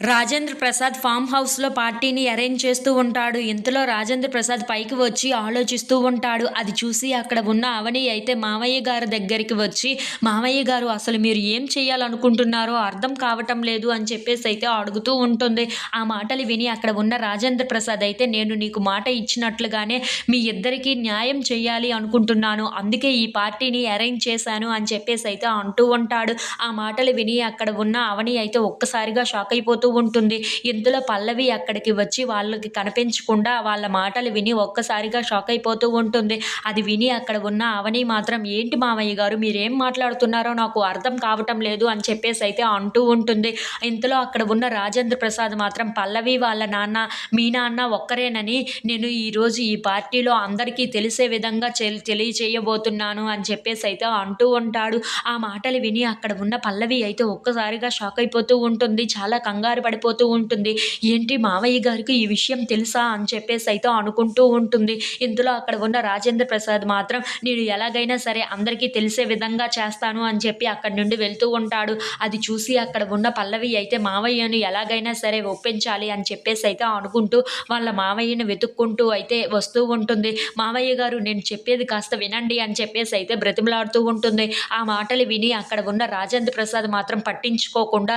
Rajendra Prasad form హౌస్లో పార్టీని arrange చేస్తూ ఉంటాడు. ఇంతలో రాజేంద్ర ప్రసాద్ పైకి వచ్చి ఆలోచిస్తూ ఉంటాడు. అది చూసి అక్కడ ఉన్న అవని అయితే మామయ్య గారి దగ్గరికి వచ్చి మామయ్య గారు అసలు మీరు ఏం చేయాలనుకుంటున్నారో అర్థం కావటం లేదు అని చెప్పేసి అయితే అడుగుతూ ఉంటుంది. ఆ మాటలు విని అక్కడ ఉన్న రాజేంద్ర ప్రసాద్ అయితే నేను నీకు మాట ఇచ్చినట్లుగానే మీ ఇద్దరికీ న్యాయం చేయాలి అనుకుంటున్నాను. అందుకే ఈ పార్టీని అరేంజ్ చేశాను అని చెప్పేసి అయితే అంటూ ఉంటాడు. ఆ మాటలు విని అక్కడ ఉన్న అవని అయితే ఒక్కసారిగా షాక్ అయిపోతూ ఉంటుంది. ఇంతలో పల్లవి అక్కడికి వచ్చి వాళ్ళకి కనిపించకుండా వాళ్ళ మాటలు విని ఒక్కసారిగా షాక్ అయిపోతూ ఉంటుంది. అది విని అక్కడ ఉన్న అవని మాత్రం ఏంటి మామయ్య గారు మీరేం మాట్లాడుతున్నారో నాకు అర్థం కావటం లేదు అని చెప్పేసి అయితే అంటూ ఉంటుంది. ఇంతలో అక్కడ ఉన్న రాజేంద్ర ప్రసాద్ మాత్రం పల్లవి వాళ్ళ నాన్న మీ నాన్న ఒక్కరేనని నేను ఈరోజు ఈ పార్టీలో అందరికీ తెలిసే విధంగా తెలియచేయబోతున్నాను అని చెప్పేసి అయితే అంటూ ఉంటాడు. ఆ మాటలు విని అక్కడ ఉన్న పల్లవి అయితే ఒక్కసారిగా షాక్ అయిపోతూ ఉంటుంది. చాలా కంగారు పడిపోతూ ఉంటుంది. ఏంటి మావయ్య గారికి ఈ విషయం తెలుసా అని చెప్పేసి అయితే అనుకుంటూ ఉంటుంది. ఇందులో అక్కడ ఉన్న రాజేంద్ర ప్రసాద్ మాత్రం నేను ఎలాగైనా సరే అందరికీ తెలిసే విధంగా చేస్తాను అని చెప్పి అక్కడి నుండి వెళ్తూ ఉంటాడు. అది చూసి అక్కడ ఉన్న పల్లవి అయితే మావయ్యను ఎలాగైనా సరే ఒప్పించాలి అని చెప్పేసి అయితే అనుకుంటూ వాళ్ళ మావయ్యను వెతుక్కుంటూ అయితే వస్తూ ఉంటుంది. మావయ్య గారు నేను చెప్పేది కాస్త వినండి అని చెప్పేసి అయితే బ్రతిమలాడుతూ ఉంటుంది. ఆ మాటలు విని అక్కడ ఉన్న రాజేంద్ర ప్రసాద్ మాత్రం పట్టించుకోకుండా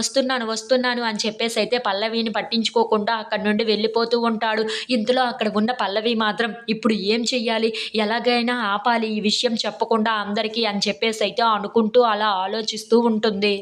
వస్తున్నాను వస్తున్నాను వస్తున్నాను అని చెప్పేసి అయితే పల్లవిని పట్టించుకోకుండా అక్కడ నుండి వెళ్ళిపోతూ ఉంటాడు. ఇంతలో అక్కడ ఉన్న పల్లవి మాత్రం ఇప్పుడు ఏం చెయ్యాలి? ఎలాగైనా ఆపాలి ఈ విషయం చెప్పకుండా అందరికీ అని చెప్పేసి అయితే అనుకుంటూ అలా ఆలోచిస్తూ ఉంటుంది.